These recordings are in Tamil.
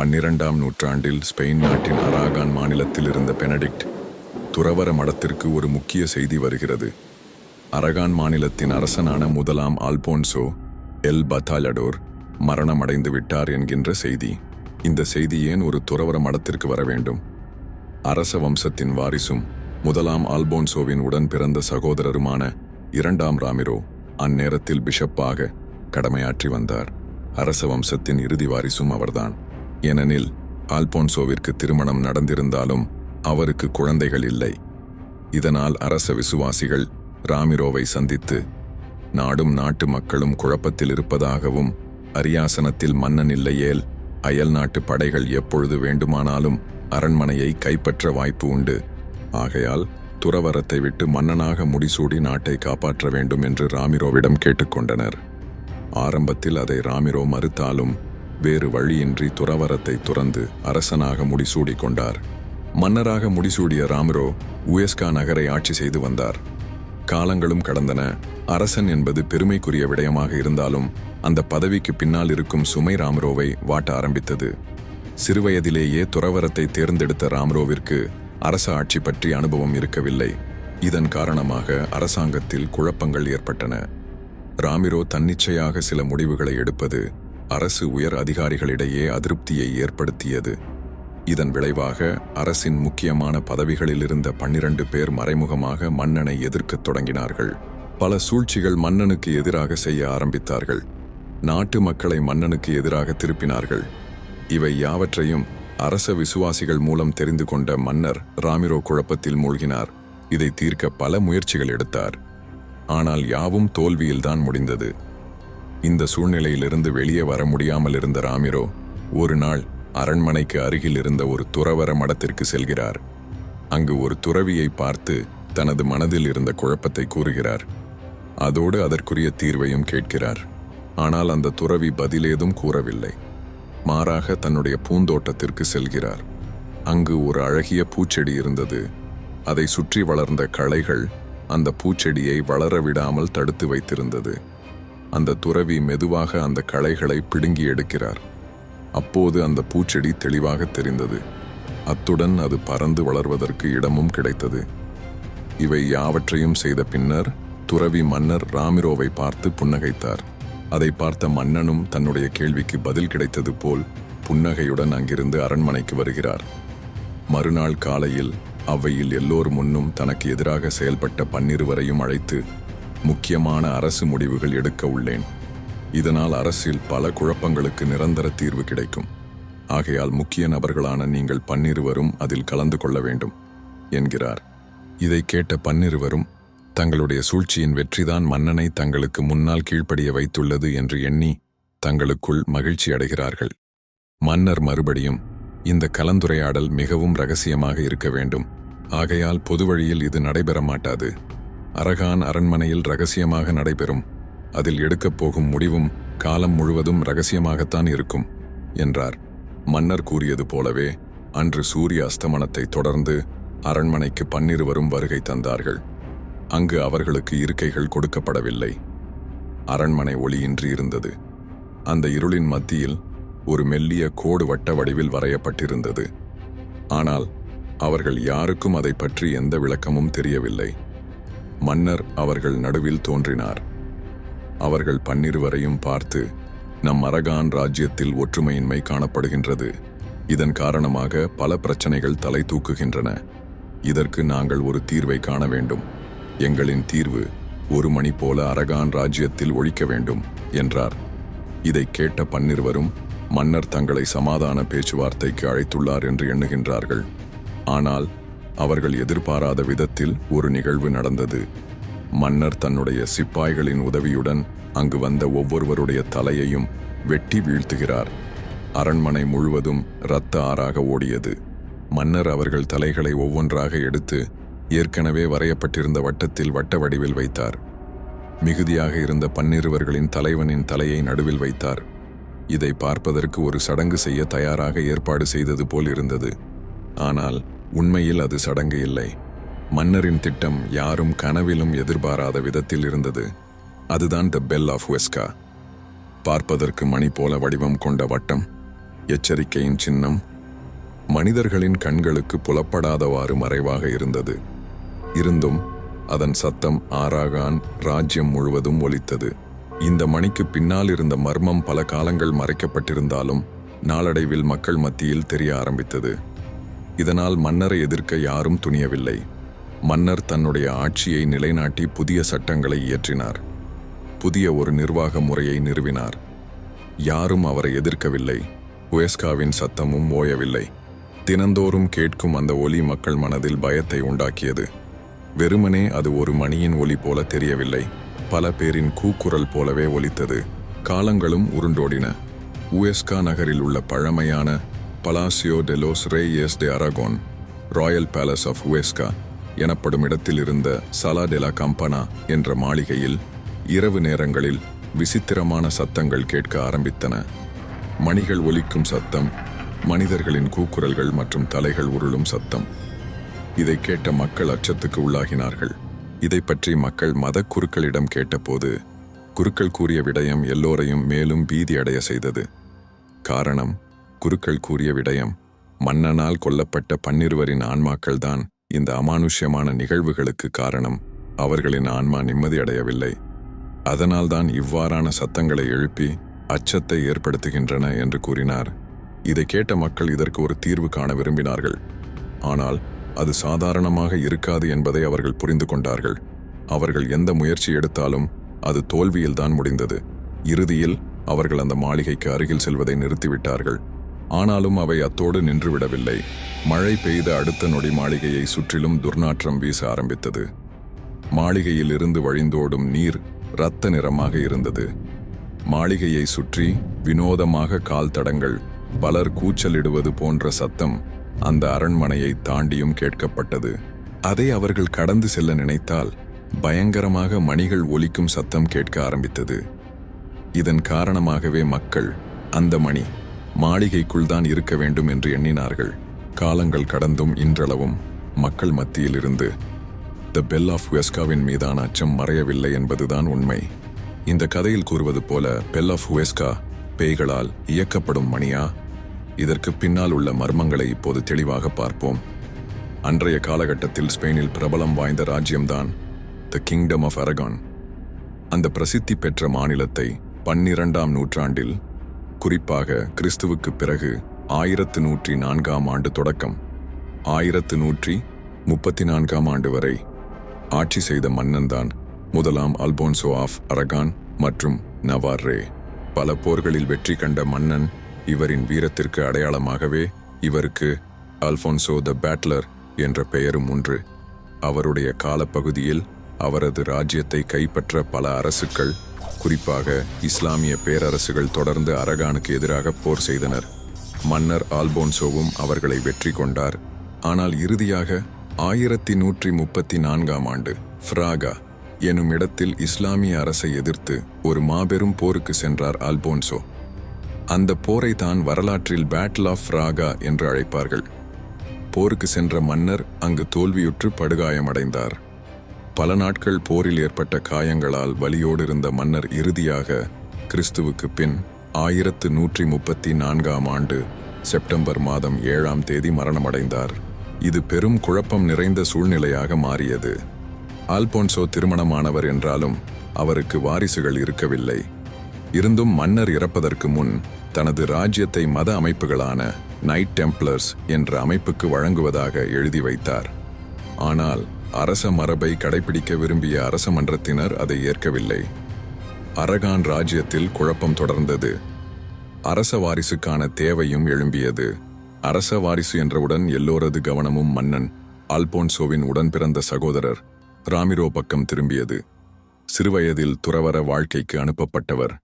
பன்னிரண்டாம் நூற்றாண்டில் ஸ்பெயின் நாட்டின் அராகான் மாநிலத்தில் இருந்த பெனடிக்ட் துறவர மடத்திற்கு ஒரு முக்கிய செய்தி வருகிறது. அரகான் மாநிலத்தின் அரசனான முதலாம் ஆல்போன்சோ எல் பத்தாலடோர் மரணமடைந்து விட்டார் என்கின்ற செய்தி. இந்த செய்தி ஏன் ஒரு துறவர மடத்திற்கு வர வேண்டும்? அரச வம்சத்தின் வாரிசும் முதலாம் ஆல்போன்சோவின் உடன் பிறந்த சகோதரருமான இரண்டாம் ராமிரோ அந்நேரத்தில் பிஷப்பாக கடமையாற்றி வந்தார். அரச வம்சத்தின் இறுதி வாரிசும் அவர்தான். ஏனெனில் ஆல்போன்சோவிற்கு திருமணம் நடந்திருந்தாலும் அவருக்கு குழந்தைகள் இல்லை. இதனால் அரச விசுவாசிகள் ராமிரோவை சந்தித்து நாடும் நாட்டு மக்களும் குழப்பத்தில் இருப்பதாகவும் அரியாசனத்தில் மன்னன் இல்லையேல் அயல் நாட்டு படைகள் எப்பொழுது வேண்டுமானாலும் அரண்மனையை கைப்பற்ற வாய்ப்பு உண்டு. ஆகையால் துறவரத்தை விட்டு மன்னனாக முடிசூடி நாட்டை காப்பாற்ற வேண்டும் என்று ராமிரோவிடம் கேட்டுக்கொண்டனர் ஆரம்பத்தில் அதை ராமிரோ மறுத்தாலும் வேறு வழியின்றி துறவரத்தை துறந்து அரசனாக முடிசூடி கொண்டார் மன்னராக முடிசூடிய ராமிரோ உயஸ்கா நகரை ஆட்சி செய்து வந்தார். காலங்களும் கடந்தன. அரசன் என்பது பெருமைக்குரிய விடயமாக இருந்தாலும் அந்த பதவிக்கு பின்னால் இருக்கும் சுமை ராம்ரோவை வாட்ட ஆரம்பித்தது. சிறுவயதிலேயே துறவரத்தை தேர்ந்தெடுத்த ராம்ரோவிற்கு அரச ஆட்சி பற்றி அனுபவம் இருக்கவில்லை. இதன் காரணமாக அரசாங்கத்தில் குழப்பங்கள் ஏற்பட்டன. ராமிரோ தன்னிச்சையாக சில முடிவுகளை எடுப்பது அரசு உயர் அதிகாரிகளிடையே அதிருப்தியை ஏற்படுத்தியது. இதன் விளைவாக அரசின் முக்கியமான பதவிகளில் இருந்த பன்னிரண்டு பேர் மறைமுகமாக மன்னனை எதிர்க்கத் தொடங்கினார்கள். பல சூழ்ச்சிகள் மன்னனுக்கு எதிராக செய்ய ஆரம்பித்தார்கள். நாட்டு மக்களை மன்னனுக்கு எதிராக திருப்பினார்கள். இவை யாவற்றையும் அரச விசுவாசிகள் மூலம் தெரிந்து கொண்ட மன்னர் ராமிரோ குழப்பத்தில் மூழ்கினார். இதை தீர்க்க பல முயற்சிகள் எடுத்தார். ஆனால் யாவும் தோல்வியில்தான் முடிந்தது. இந்த சூழ்நிலையிலிருந்து வெளியே வர முடியாமல் இருந்த ராமிரோ ஒரு நாள் அரண்மனைக்கு அருகில் இருந்த ஒரு துறவர மடத்திற்கு செல்கிறார். அங்கு ஒரு துறவியை பார்த்து தனது மனதில் இருந்த குழப்பத்தை கூறுகிறார். அதோடு அதற்குரிய தீர்வையும் கேட்கிறார். ஆனால் அந்த துறவி பதிலேதும் கூறவில்லை. மாறாக தன்னுடைய பூந்தோட்டத்திற்கு செல்கிறார். அங்கு ஒரு அழகிய பூச்செடி இருந்தது. அதை சுற்றி வளர்ந்த களைகள் அந்த பூச்செடியை வளர விடாமல் தடுத்து வைத்திருந்தது. அந்த துறவி மெதுவாக அந்த களைகளை பிடுங்கி எடுக்கிறார். அப்போது அந்த பூச்செடி தெளிவாக தெரிந்தது. அத்துடன் அது பறந்து வளர்வதற்கு இடமும் கிடைத்தது. இவை யாவற்றையும் செய்த பின்னர் துறவி மன்னர் ராமிரோவை பார்த்து புன்னகைத்தார். அதை பார்த்த மன்னனும் தன்னுடைய கேள்விக்கு பதில் கிடைத்தது போல் புன்னகையுடன் அங்கிருந்து அரண்மனைக்கு வருகிறார். மறுநாள் காலையில் அவையில் எல்லோர் முன்னும் தனக்கு எதிராக செயல்பட்ட பன்னிருவரையும் அழைத்து முக்கியமான அரசு முடிவுகள் எடுக்க உள்ளேன். இதனால் அரசில் பல குழப்பங்களுக்கு நிரந்தர தீர்வு கிடைக்கும். ஆகையால் முக்கிய நபர்களான நீங்கள் பன்னிருவரும் அதில் கலந்து கொள்ள வேண்டும் என்கிறார். இதை கேட்ட பன்னிருவரும் தங்களுடைய சூழ்ச்சியின் வெற்றிதான் மன்னனை தங்களுக்கு முன்னால் கீழ்ப்படிய வைத்துள்ளது என்று எண்ணி தங்களுக்குள் மகிழ்ச்சி அடைகிறார்கள். மன்னர் மறுபடியும் இந்த கலந்துரையாடல் மிகவும் ரகசியமாக இருக்க வேண்டும். ஆகையால் பொது வழியில் இது நடைபெற மாட்டாது. அரகான் அரண்மனையில் ரகசியமாக நடைபெறும். அதில் எடுக்கப் போகும் முடிவும் காலம் முழுவதும் ரகசியமாகத்தான் இருக்கும் என்றார். மன்னர் கூறியது போலவே அன்று சூரிய அஸ்தமனத்தை தொடர்ந்து அரண்மனைக்கு பன்னிருவரும் வருகை தந்தார்கள். அங்கு அவர்களுக்கு இருக்கைகள் கொடுக்கப்படவில்லை. அரண்மனை ஒளியின்றி இருந்தது. அந்த இருளின் மத்தியில் ஒரு மெல்லிய கோடு வட்ட வடிவில் வரையப்பட்டிருந்தது. ஆனால் அவர்கள் யாருக்கும் அதை பற்றி எந்த விளக்கமும் தெரியவில்லை. மன்னர் அவர்கள் நடுவில் தோன்றினார். அவர்கள் பன்னிருவரையும் பார்த்து நம் அரகான் ராஜ்யத்தில் ஒற்றுமையின்மை காணப்படுகின்றது. இதன் காரணமாக பல பிரச்சனைகள் தலை தூக்குகின்றன. இதற்கு நாங்கள் ஒரு தீர்வை காண வேண்டும். எங்களின் தீர்வு ஒரு மணி போல அரகான் ராஜ்யத்தில் ஒழிக்க வேண்டும் என்றார். இதை கேட்ட பன்னிருவரும் மன்னர் தங்களை சமாதான பேச்சுவார்த்தைக்கு அழைத்துள்ளார் என்று எண்ணுகின்றார்கள். ஆனால் அவர்கள் எதிர்பாராத விதத்தில் ஒரு நிகழ்வு நடந்தது. மன்னர் தன்னுடைய சிப்பாய்களின் உதவியுடன் அங்கு வந்த ஒவ்வொருவருடைய தலையையும் வெட்டி வீழ்த்துகிறார். அரண்மனை முழுவதும் இரத்த ஆறாக ஓடியது. மன்னர் அவர்கள் தலைகளை ஒவ்வொன்றாக எடுத்து ஏற்கனவே வரையப்பட்டிருந்த வட்டத்தில் வட்ட வடிவில் வைத்தார். மிகுதியாக இருந்த பன்னிருவர்களின் தலைவனின் தலையை நடுவில் வைத்தார். இதை பார்ப்பதற்கு ஒரு சடங்கு செய்ய தயாராக ஏற்பாடு செய்தது போல் இருந்தது. ஆனால் உண்மையில் அது சடங்கு இல்லை. மன்னரின் திட்டம் யாரும் கனவிலும் எதிர்பாராத விதத்தில் இருந்தது. அதுதான் த பெல் ஆஃப் வெஸ்கா பார்ப்பதற்கு மணி போல வடிவம் கொண்ட வட்டம் எச்சரிக்கையின் சின்னம் மனிதர்களின் கண்களுக்கு புலப்படாதவாறு மறைவாக இருந்தது. இருந்தும் அதன் சத்தம் ஆராகான் ராஜ்யம் முழுவதும் ஒலித்தது. இந்த மணிக்கு பின்னால் இருந்த மர்மம் பல காலங்கள் மறைக்கப்பட்டிருந்தாலும் நாளடைவில் மக்கள் மத்தியில் தெரிய ஆரம்பித்தது. இதனால் மன்னரை எதிர்க்க யாரும் துணியவில்லை. மன்னர் தன்னுடைய ஆட்சியை நிலைநாட்டி புதிய சட்டங்களை இயற்றினார். புதிய ஒரு நிர்வாக முறையை நிறுவினார். யாரும் அவரை எதிர்க்கவில்லை. உயஸ்காவின் சத்தமும் ஓயவில்லை. தினந்தோறும் கேட்கும் அந்த ஒலி மக்கள் மனதில் பயத்தை உண்டாக்கியது. வெறுமனே அது ஒரு மணியின் ஒலி போல தெரியவில்லை. பல பேரின் கூக்குரல் போலவே ஒலித்தது. காலங்களும் உருண்டோடின. உயஸ்கா நகரில் உள்ள பழமையான Palacio de los Reyes de Aragon royal palace of Huesca எனப்படும் இடத்தில் இருந்த சலா டெலா கம்பனா என்ற மாளிகையில் இரவு நேரங்களில் விசித்திரமான சத்தங்கள் கேட்க ஆரம்பித்தன. மணிகள் ஒலிக்கும் சத்தம் மனிதர்களின் கூக்குரல்கள் மற்றும் தலைகள் உருளும் சத்தம். இதை கேட்ட மக்கள் அச்சத்துக்கு உள்ளாகினார்கள். இதை பற்றி மக்கள் மத குருக்களிடம் கேட்டபோது குருக்கள் கூறிய விடயம் எல்லோரையும் மேலும் பீதி அடைய செய்தது. காரணம் குருக்கள் கூறிய விடயம் மன்னனால் கொல்லப்பட்ட பன்னிருவரின் ஆன்மாக்கள்தான் இந்த அமானுஷ்யமான நிகழ்வுகளுக்கு காரணம். அவர்களின் ஆன்மா நிம்மதியடையவில்லை. அதனால்தான் இவ்வாறான சத்தங்களை எழுப்பி அச்சத்தை ஏற்படுத்துகின்றன என்று கூறினார். இதை கேட்ட மக்கள் இதற்கு ஒரு தீர்வு காண விரும்பினார்கள். ஆனால் அது சாதாரணமாக இருக்காது என்பதை அவர்கள் புரிந்து கொண்டார்கள். அவர்கள் எந்த முயற்சி எடுத்தாலும் அது தோல்வியில்தான் முடிந்தது. இறுதியில் அவர்கள் அந்த மாளிகைக்கு அருகில் செல்வதை நிறுத்திவிட்டார்கள். ஆனாலும் அவை அத்தோடு நின்றுவிடவில்லை. மழை பெய்த அடுத்த நொடி மாளிகையை சுற்றிலும் துர்நாற்றம் வீச ஆரம்பித்தது. மாளிகையில் இருந்து வழிந்தோடும் நீர் இரத்த நிறமாக இருந்தது. மாளிகையை சுற்றி வினோதமாக கால் தடங்கள் பலர் கூச்சலிடுவது போன்ற சத்தம் அந்த அரண்மனையை தாண்டியும் கேட்கப்பட்டது. அதை அவர்கள் கடந்து செல்ல நினைத்தால் பயங்கரமாக மணிகள் ஒலிக்கும் சத்தம் கேட்க ஆரம்பித்தது. இதன் காரணமாகவே மக்கள் அந்த மணி மாளிகைக்குள் தான் இருக்க வேண்டும் என்று எண்ணினார்கள். காலங்கள் கடந்தும் இன்றளவும் மக்கள் மத்தியில் இருந்து த பெல் ஆஃப் வெஸ்காவின் மீதான அச்சம் மறையவில்லை என்பதுதான் உண்மை. இந்த கதையில் கூறுவது போல பெல் ஆஃப் வெஸ்கா பேய்களால் இயக்கப்படும் மணியா? இதற்கு பின்னால் உள்ள மர்மங்களை இப்போது தெளிவாக பார்ப்போம். அன்றைய காலகட்டத்தில் ஸ்பெயினில் பிரபலம் வாய்ந்த ராஜ்யம்தான் த கிங்டம் ஆஃப் அரகான் அந்த பிரசித்தி பெற்ற மாநிலத்தை பன்னிரண்டாம் நூற்றாண்டில் குறிப்பாக கிறிஸ்துவுக்கு பிறகு ஆயிரத்து நூற்றி நான்காம் ஆண்டு தொடக்கம். ஆயிரத்து நூற்றி முப்பத்தி நான்காம் ஆண்டு வரை ஆட்சி செய்த மன்னன்தான் முதலாம் அல்போன்சோ ஆஃப் அரகான் மற்றும் நவார்ரே பல போர்களில் வெற்றி கண்ட மன்னன் இவரின் வீரத்திற்கு அடையாளமாகவே இவருக்கு அல்போன்சோ த பேட்லர் என்ற பெயரும் ஒன்று அவருடைய காலப்பகுதியில் அவரது ராஜ்யத்தை கைப்பற்ற பல அரசுகள் குறிப்பாக இஸ்லாமிய பேரரசுகள் தொடர்ந்து அரகானுக்கு எதிராக போர் செய்தனர். மன்னர் ஆல்போன்சோவும் அவர்களை வெற்றி கொண்டார். ஆனால் இறுதியாக ஆயிரத்தி நூற்றி முப்பத்தி நான்காம் ஆண்டு ஃப்ராகா எனும் இடத்தில் இஸ்லாமிய அரசை எதிர்த்து ஒரு மாபெரும் போருக்கு சென்றார் ஆல்போன்சோ. அந்த போரை தான் வரலாற்றில் பேட்டில் ஆஃப் ஃப்ராகா என்று அழைப்பார்கள். போருக்கு சென்ற மன்னர் அங்கு தோல்வியுற்று படுகாயமடைந்தார். பல நாட்கள் போரில் ஏற்பட்ட காயங்களால் வலியோடு இருந்த மன்னர் இறுதியாக கிறிஸ்துவுக்கு பின் ஆயிரத்து நூற்றி முப்பத்தி நான்காம் ஆண்டு செப்டம்பர் மாதம் ஏழாம் தேதி மரணமடைந்தார். இது பெரும் குழப்பம் நிறைந்த சூழ்நிலையாக மாறியது. ஆல்போன்சோ திருமணமானவர் என்றாலும் அவருக்கு வாரிசுகள் இருக்கவில்லை. இருந்தும் மன்னர் இறப்பதற்கு முன் தனது ராஜ்யத்தை மத அமைப்புகளான நைட் டெம்ப்ளர்ஸ் என்ற அமைப்புக்கு வழங்குவதாக எழுதி வைத்தார். ஆனால் அரச மரபை கடைபிடிக்க விரும்பிய அரச மன்றத்தினர் அதை ஏற்கவில்லை. அரகான் ராஜ்யத்தில் குழப்பம் தொடர்ந்தது. அரச வாரிசுக்கான தேவையும் எழும்பியது. அரச வாரிசு என்றவுடன் எல்லோரது கவனமும் மன்னன் ஆல்போன்சோவின் உடன் பிறந்த சகோதரர் ராமிரோ பக்கம் திரும்பியது. சிறுவயதில் துறவற வாழ்க்கைக்கு அனுப்பப்பட்டவர்.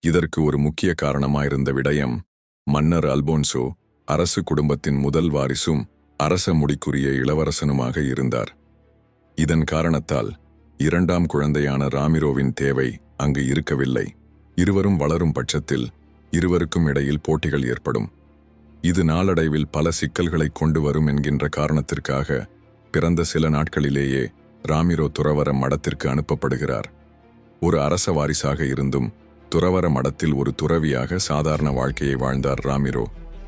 இதற்கு ஒரு முக்கிய காரணமாயிருந்த விடயம் மன்னர் அல்போன்சோ அரசு குடும்பத்தின் முதல் வாரிசும் அரச முடிக்குரிய இளவரசனுமாக இருந்தார். இதன் காரணத்தால் இரண்டாம் குழந்தையான ராமிரோவின் தேவை அங்கு இருக்கவில்லை. இருவரும் வளரும் பட்சத்தில் இருவருக்கும் இடையில் போட்டிகள் ஏற்படும். இது நாளடைவில் பல சிக்கல்களை கொண்டு வரும் என்கின்ற காரணத்திற்காக பிறந்த சில நாட்களிலேயே ராமிரோ துறவர மடத்திற்கு அனுப்பப்படுகிறார். ஒரு அரச வாரிசாக இருந்தும் துறவர மடத்தில் ஒரு துறவியாக சாதாரண வாழ்க்கையை வாழ்ந்தார் ராமிரோ.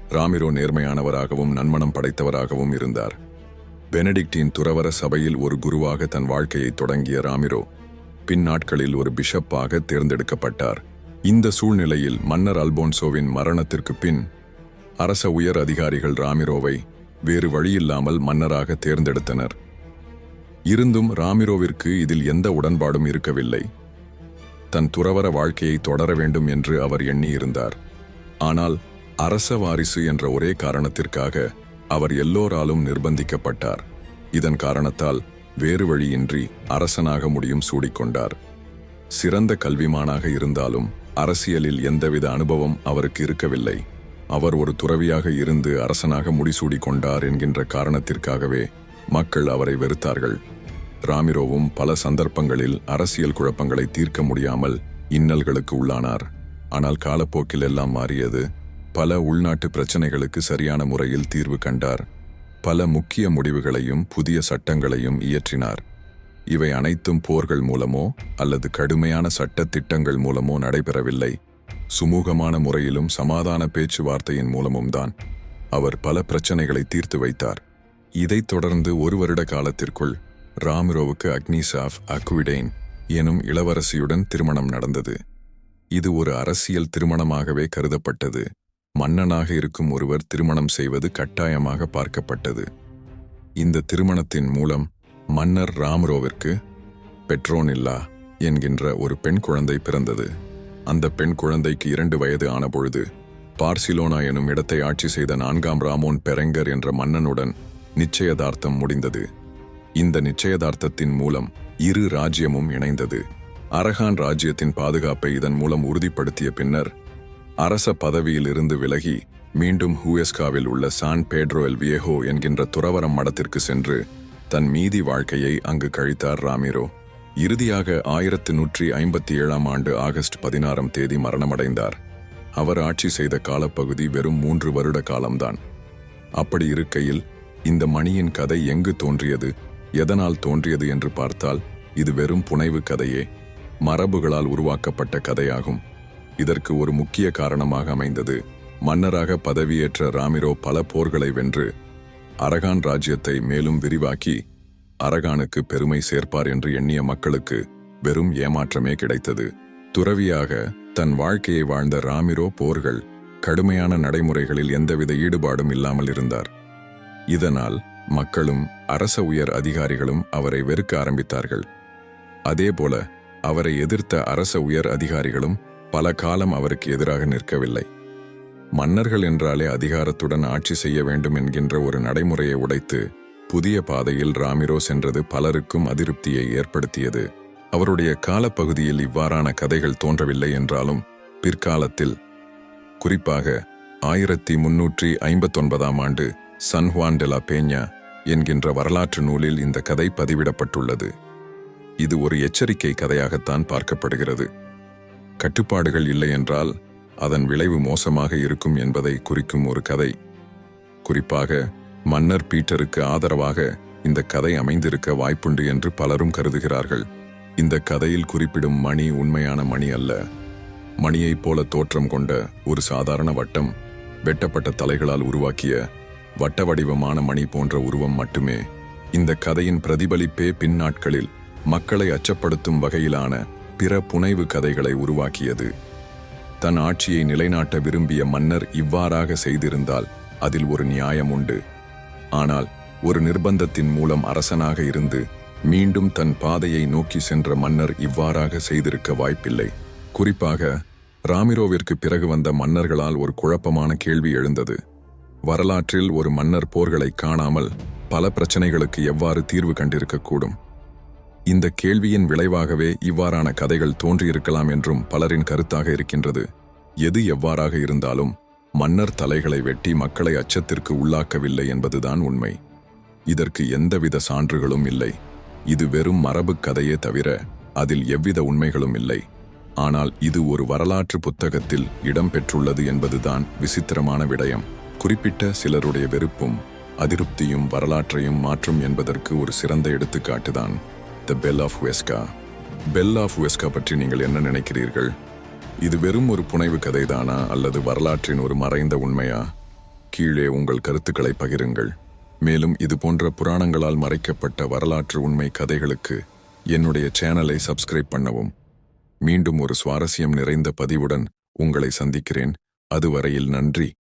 ராமிரோ நேர்மையானவராகவும் நன்மனம் படைத்தவராகவும் இருந்தார். பெனடிக்டின் துறவர சபையில் ஒரு குருவாக தன் வாழ்க்கையை தொடங்கிய ராமிரோ பின்னாட்களில் ஒரு பிஷப்பாக தேர்ந்தெடுக்கப்பட்டார். இந்த சூழ்நிலையில் மன்னர் அல்போன்சோவின் மரணத்திற்கு பின் அரச உயர் அதிகாரிகள் ராமிரோவை வேறு வழியில்லாமல் மன்னராக தேர்ந்தெடுத்தனர். இருந்தும் ராமிரோவிற்கு இதில் எந்த உடன்பாடும் இருக்கவில்லை. தன் துறவர வாழ்க்கையை தொடர வேண்டும் என்று அவர் எண்ணியிருந்தார். ஆனால் அரச வாரிசு என்ற ஒரே காரணத்திற்காக அவர் எல்லோராலும் நிர்பந்திக்கப்பட்டார். இதன் காரணத்தால் வேறு வழியின்றி அரசனாக முடியும் சூடிக்கொண்டார். சிறந்த கல்விமானாக இருந்தாலும் அரசியலில் எந்தவித அனுபவம் அவருக்கு இருக்கவில்லை. அவர் ஒரு துறவியாக இருந்து அரசனாக முடிசூடி கொண்டார் என்கின்ற காரணத்திற்காகவே மக்கள் அவரை வெறுத்தார்கள். ராமிரோவும் பல சந்தர்ப்பங்களில் அரசியல் குழப்பங்களை தீர்க்க முடியாமல் இன்னல்களுக்கு உள்ளானார். ஆனால் காலப்போக்கில் எல்லாம் மாறியது பல உள்நாட்டு பிரச்சனைகளுக்கு சரியான முறையில் தீர்வு கண்டார். பல முக்கிய முடிவுகளையும் புதிய சட்டங்களையும் இயற்றினார். இவை அனைத்தும் போர்கள் மூலமோ அல்லது கடுமையான சட்ட திட்டங்கள் மூலமோ நடைபெறவில்லை. சுமூகமான முறையிலும் சமாதான பேச்சுவார்த்தையின் மூலமும் தான் அவர் பல பிரச்சனைகளை தீர்த்து வைத்தார். இதைத் தொடர்ந்து ஒரு வருட காலத்திற்குள் ராமிரோவுக்கு அக்னிசாஃப் அக்விடேன் எனும் இளவரசியுடன் திருமணம் நடந்தது. இது ஒரு அரசியல் திருமணமாகவே கருதப்பட்டது. மன்னனாக இருக்கும் ஒருவர் திருமணம் செய்வது கட்டாயமாக பார்க்கப்பட்டது. இந்த திருமணத்தின் மூலம் மன்னர் ராம்ரோவிற்கு பெட்ரோனில்லா என்கின்ற ஒரு பெண் குழந்தை பிறந்தது. அந்த பெண் குழந்தைக்கு இரண்டு வயது ஆனபொழுது பார்சிலோனா எனும் இடத்தை ஆட்சி செய்த நான்காம் ராமோன் பெரெங்கர் என்ற மன்னனுடன் நிச்சயதார்த்தம் முடிந்தது. இந்த நிச்சயதார்த்தத்தின் மூலம் இரு ராஜ்யமும் இணைந்தது. அரகான் ராஜ்யத்தின் பாதுகாப்பை இதன் மூலம் உறுதிப்படுத்திய பின்னர் அரச பதவியில் இருந்து விலகி மீண்டும் ஹூஎஸ்காவில் உள்ள சான் பேட்ரோ எல் வியேஹோ என்கின்ற துறவரம் மடத்திற்கு சென்று தன் மீதி வாழ்க்கையை அங்கு கழித்தார் ராமிரோ. இறுதியாக ஆயிரத்து நூற்றி ஐம்பத்தி ஏழாம் ஆண்டு ஆகஸ்ட் பதினாறாம் தேதி மரணமடைந்தார். அவர் ஆட்சி செய்த காலப்பகுதி வெறும் மூன்று வருட காலம்தான். அப்படி இருக்கையில் இந்த மணியின் கதை எங்கு தோன்றியது எதனால் தோன்றியது என்று பார்த்தால் இது வெறும் புனைவு கதையே மரபுகளால் உருவாக்கப்பட்ட கதையாகும். இதற்கு ஒரு முக்கிய காரணமாக அமைந்தது. மன்னராக பதவியேற்ற ராமிரோ பல போர்களை வென்று அரகான் ராஜ்யத்தை மேலும் விரிவாக்கி அரகானுக்கு பெருமை சேர்ப்பார் என்று எண்ணிய மக்களுக்கு வெறும் ஏமாற்றமே கிடைத்தது. துறவியாக தன் வாழ்க்கையை வாழ்ந்த ராமிரோ போர்கள் கடுமையான நடைமுறைகளில் எந்தவித ஈடுபாடும் இல்லாமல் இருந்தார். இதனால் மக்களும் அரச உயர் அதிகாரிகளும் அவரை வெறுக்க ஆரம்பித்தார்கள். அதேபோல அவரை எதிர்த்த அரச உயர் அதிகாரிகளும் பல காலம் அவருக்கு எதிராக நிற்கவில்லை. மன்னர்கள் என்றாலே அதிகாரத்துடன் ஆட்சி செய்ய வேண்டும் என்கின்ற ஒரு நடைமுறையை உடைத்து புதிய பாதையில் ராமிரோ சென்றது பலருக்கும் அதிருப்தியை ஏற்படுத்தியது. அவருடைய காலப்பகுதியில் இவ்வாறான கதைகள் தோன்றவில்லை என்றாலும் பிற்காலத்தில் குறிப்பாக ஆயிரத்தி முன்னூற்றி ஐம்பத்தொன்பதாம் ஆண்டு சன்ஹுவான் டெலா என்கின்ற வரலாற்று நூலில் இந்த கதை பதிவிடப்பட்டுள்ளது. இது ஒரு எச்சரிக்கை கதையாகத்தான் பார்க்கப்படுகிறது. கட்டுப்பாடுகள் இல்லை என்றால் அதன் விளைவு மோசமாக இருக்கும் என்பதை குறிக்கும் ஒரு கதை. குறிப்பாக மன்னர் பீட்டருக்கு ஆதரவாக இந்த கதை அமைந்திருக்க வாய்ப்புண்டு என்று பலரும் கருதுகிறார்கள். இந்த கதையில் குறிப்பிடும் மணி உண்மையான மணி அல்ல. மணியைப் போல தோற்றம் கொண்ட ஒரு சாதாரண வட்டம் வெட்டப்பட்ட தலைகளால் உருவாக்கிய வட்ட வடிவமான மணி போன்ற உருவம் மட்டுமே இந்த கதையின் பிரதிபலிப்பே பின்னாட்களில் மக்களை அச்சப்படுத்தும் வகையிலான பிற புனைவு கதைகளை உருவாக்கியது. தன் ஆட்சியை நிலைநாட்ட விரும்பிய மன்னர் இவ்வாறாக செய்திருந்தால் அதில் ஒரு நியாயம் உண்டு. ஆனால் ஒரு நிர்பந்தத்தின் மூலம் அரசனாக இருந்து மீண்டும் தன் பாதையை நோக்கி சென்ற மன்னர் இவ்வாறாக செய்திருக்க வாய்ப்பில்லை. குறிப்பாக ராமிரோவிற்கு பிறகு வந்த மன்னர்களால் ஒரு குழப்பமான கேள்வி எழுந்தது. வரலாற்றில் ஒரு மன்னர் போர்களை காணாமல் பல பிரச்சனைகளுக்கு எவ்வாறு தீர்வு கண்டிருக்கக்கூடும் இந்த கேள்வியின் விளைவாகவே இவ்வாறான கதைகள் தோன்றியிருக்கலாம் என்றும் பலரின் கருத்தாக இருக்கின்றது. எது எவ்வாறாக இருந்தாலும் மன்னர் தலைகளை வெட்டி மக்களை அச்சத்திற்கு உள்ளாக்கவில்லை என்பதுதான் உண்மை. இதற்கு எந்தவித சான்றுகளும் இல்லை. இது வெறும் மரபுக் கதையே தவிர அதில் எவ்வித உண்மைகளும் இல்லை. ஆனால் இது ஒரு வரலாற்று புத்தகத்தில் இடம்பெற்றுள்ளது என்பதுதான் விசித்திரமான விடயம். குறிப்பிட்ட சிலருடைய வெறுப்பும் அதிருப்தியும் வரலாற்றையும் மாற்றும் என்பதற்கு ஒரு சிறந்த எடுத்துக்காட்டுதான். The bell of Huesca bell of Huesca பற்றி நீங்கள் என்ன நினைக்கிறீர்கள்? இது வெறும் ஒரு புனைவு கதைதானா அல்லது வரலாற்றின் ஒரு மறைந்த உண்மையா? கீழே உங்கள் கருத்துக்களை பகிருங்கள். மேலும் இதுபோன்ற புராணங்களால் மறைக்கப்பட்ட வரலாற்று உண்மை கதைகளுக்கு என்னுடைய சேனலை சப்ஸ்கிரைப் பண்ணவும். மீண்டும் ஒரு சுவாரஸ்யம் நிறைந்த பதிவுடன் உங்களை சந்திக்கிறேன். அதுவரையில் நன்றி.